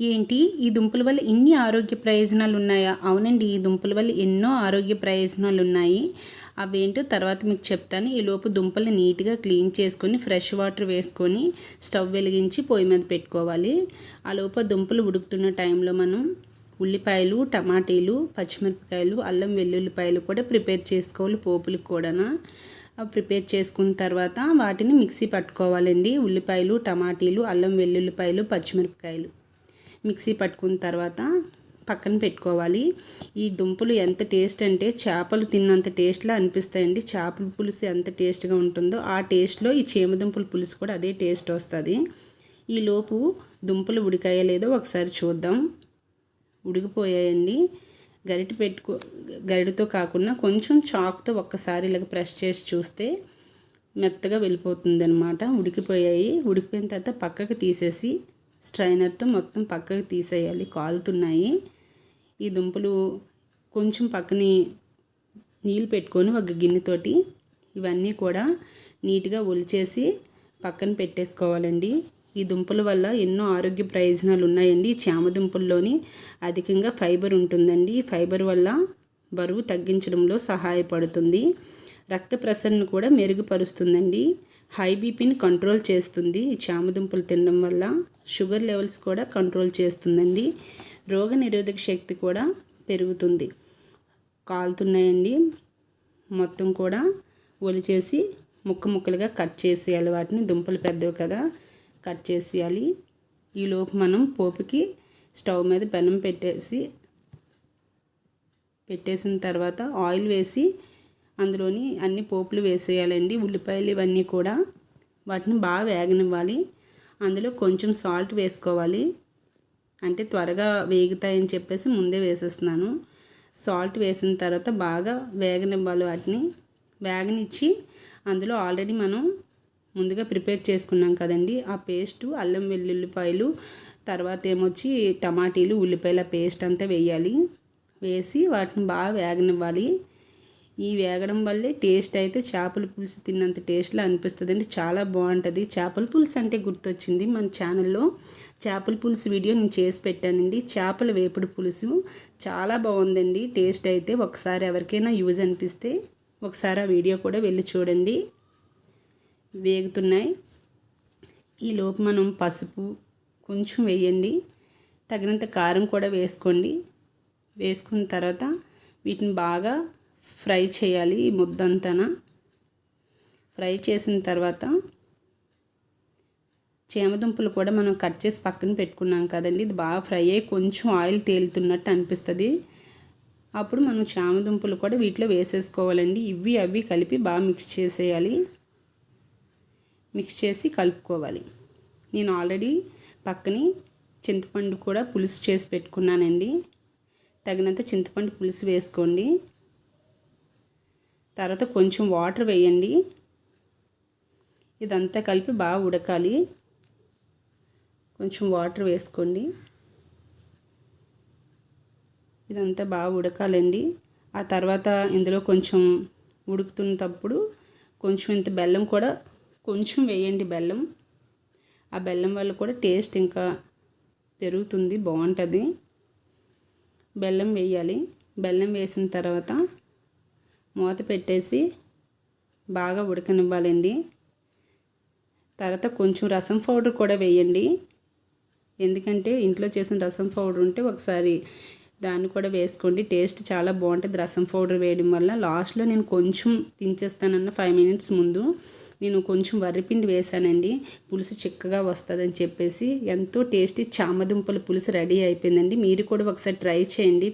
ఏంటి? ఈ దుంపల వల్ల ఇన్ని ఆరోగ్య ప్రయోజనాలు ఉన్నాయా అవునండి ఈ దుంపల వల్ల ఎన్నో ఆరోగ్య ప్రయోజనాలు ఉన్నాయి అవేంటో తర్వాత మీకు చెప్తాను. ఈ లోపు దుంపలు నీట్గా క్లీన్ చేసుకొని ఫ్రెష్ వాటర్ వేసుకొని స్టవ్ వెలిగించి పొయ్యి మీద పెట్టుకోవాలి. ఆ లోపు దుంపలు ఉడుకుతున్న టైంలో మనం ఉల్లిపాయలు టమాటీలు పచ్చిమిరపకాయలు అల్లం వెల్లుల్లిపాయలు కూడా ప్రిపేర్ చేసుకోవాలి పోపులకు కూడా ప్రిపేర్ చేసుకున్న తర్వాత వాటిని మిక్సీ పట్టుకోవాలండి. ఉల్లిపాయలు టమాటీలు అల్లం వెల్లుల్లిపాయలు పచ్చిమిరపకాయలు. మిక్సీ పట్టుకున్న తర్వాత పక్కన పెట్టుకోవాలి. ఈ దుంపలు ఎంత టేస్ట్ అంటే చేపలు తిన్నంత టేస్ట్లా అనిపిస్తాయండి. చేపల పులుసు ఎంత టేస్ట్గా ఉంటుందో ఆ టేస్ట్లో ఈ చేమదుంపల పులుసు కూడా అదే టేస్ట్ వస్తుంది. ఈలోపు దుంపలు ఉడికాయో లేదో ఒకసారి చూద్దాం. ఉడికిపోయాయండి. గరిటె పెట్టుకో గరిటతో కాకుండా కొంచెం చాకుతో ఒక్కసారి ఇలాగ ప్రెస్ చేసి చూస్తే మెత్తగా వెళ్ళిపోతుంది అనమాట ఉడికిపోయాయి. ఉడికిపోయిన తర్వాత పక్కకు తీసేసి స్ట్రైనర్తో మొత్తం పక్కకు తీసేయాలి. కాలుతున్నాయి. ఈ దుంపలు కొంచెం పక్కని నీళ్ళు పెట్టుకొని ఒక గిన్నెతోటి ఇవన్నీ కూడా నీట్గా ఒలిచేసి పక్కన పెట్టేసుకోవాలండి. ఈ దుంపల వల్ల ఎన్నో ఆరోగ్య ప్రయోజనాలు ఉన్నాయండి. చామ దుంపల్లోని అధికంగా ఫైబర్ ఉంటుందండి. ఫైబర్ వల్ల బరువు తగ్గించడంలో సహాయపడుతుంది. రక్త ప్రసరణ కూడా మెరుగుపరుస్తుందండి. హై బీపీని కంట్రోల్ చేస్తుంది. ఈ చామదుంపలు తినడం వల్ల షుగర్ లెవెల్స్ కూడా కంట్రోల్ చేస్తుందండి. రోగ నిరోధక శక్తి కూడా పెరుగుతుంది. కాలుతున్నాయండి. మొత్తం కూడా ఒలిచేసి ముక్క ముక్కలుగా కట్ చేసేయాలి. వాటిని దుంపలు పెద్దవి కదా కట్ చేసేయాలి. ఈలోపు మనం పోపుకి స్టవ్ మీద పెనం పెట్టేసి పెట్టేసిన తర్వాత ఆయిల్ వేసి అందులోని అన్ని పోపులు వేసేయాలండి. ఉల్లిపాయలు ఇవన్నీ కూడా వాటిని బాగా వేగనివ్వాలి. అందులో కొంచెం సాల్ట్ వేసుకోవాలి. అంటే త్వరగా వేగుతాయని చెప్పేసి ముందే వేసేస్తున్నాను. సాల్ట్ వేసిన తర్వాత బాగా వేగనివ్వాలి వాటిని. వేగనిచ్చి అందులో ఆల్రెడీ మనం ముందుగా ప్రిపేర్ చేసుకున్నాం కదండి. ఆ పేస్టు అల్లం వెల్లుల్లిపాయలు తర్వాత ఏమొచ్చి టమాటీలు ఉల్లిపాయల పేస్ట్ అంతా వేయాలి. వేసి వాటిని బాగా వేగనివ్వాలి. ఈ వేగడం వల్లే టేస్ట్ అయితే చేపల పులుసు తిన్నంత టేస్ట్లో అండి చాలా బాగుంటుంది. చేపల పులుసు అంటే గుర్తొచ్చింది మన ఛానల్లో. చేపల పులుసు వీడియో నేను చేసి పెట్టానండి. చేపల వేపుడు పులుసు చాలా బాగుందండి. టేస్ట్ అయితే ఒకసారి ఎవరికైనా యూజ్ అనిపిస్తే ఒకసారి ఆ వీడియో కూడా వెళ్ళి చూడండి. వేగుతున్నాయి. ఈలోపు మనం పసుపు కొంచెం వేయండి. తగినంత కారం కూడా వేసుకోండి. వేసుకున్న తర్వాత వీటిని బాగా ఫ్రై చేయాలి ఈ ముద్దంతన. ఫ్రై చేసిన తర్వాత చేమదుంపలు కూడా మనం కట్ చేసి పక్కన పెట్టుకున్నాం కదండి. ఇది బాగా ఫ్రై అయ్యి కొంచెం ఆయిల్ తేలుతున్నట్టు అనిపిస్తుంది. అప్పుడు మనం చామదుంపలు కూడా వీటిలో వేసేసుకోవాలండి. ఇవి అవి కలిపి బాగా మిక్స్ చేసేయాలి. మిక్స్ చేసి కలుపుకోవాలి. నేను ఆల్రెడీ పక్కని చింతపండు కూడా పులుసు చేసి పెట్టుకున్నానండి. తగినంత చింతపండు పులుసు వేసుకోండి. తర్వాత కొంచెం వాటర్ వేయండి. ఇదంతా కలిపి బాగా ఉడకాలి. కొంచెం వాటర్ వేసుకోండి. ఇదంతా బాగా ఉడకాలండి. ఆ తర్వాత ఇందులో కొంచెం ఉడుకుతున్నప్పుడు కొంచెం ఇంత బెల్లం కూడా కొంచెం వేయండి బెల్లం. ఆ బెల్లం వల్ల కూడా టేస్ట్ ఇంకా పెరుగుతుంది బాగుంటుంది. బెల్లం వేయాలి. బెల్లం వేసిన తర్వాత మూత పెట్టేసి బాగా ఉడకనివ్వాలండి. తర్వాత కొంచెం రసం పౌడర్ కూడా వేయండి. ఎందుకంటే ఇంట్లో చేసిన రసం పౌడర్ ఉంటే ఒకసారి దాన్ని కూడా వేసుకోండి. టేస్ట్ చాలా బాగుంటుంది రసం పౌడర్ వేయడం వల్ల. లాస్ట్లో నేను కొంచెం తించేస్తానన్న ఫైవ్ మినిట్స్ ముందు నేను కొంచెం వరిపిండి వేసానండి పులుసు చిక్కగా వస్తుందని చెప్పేసి ఎంతో టేస్టీ చామదుంపల పులుసు రెడీ అయిపోయిందండి. మీరు కూడా ఒకసారి ట్రై చేయండి.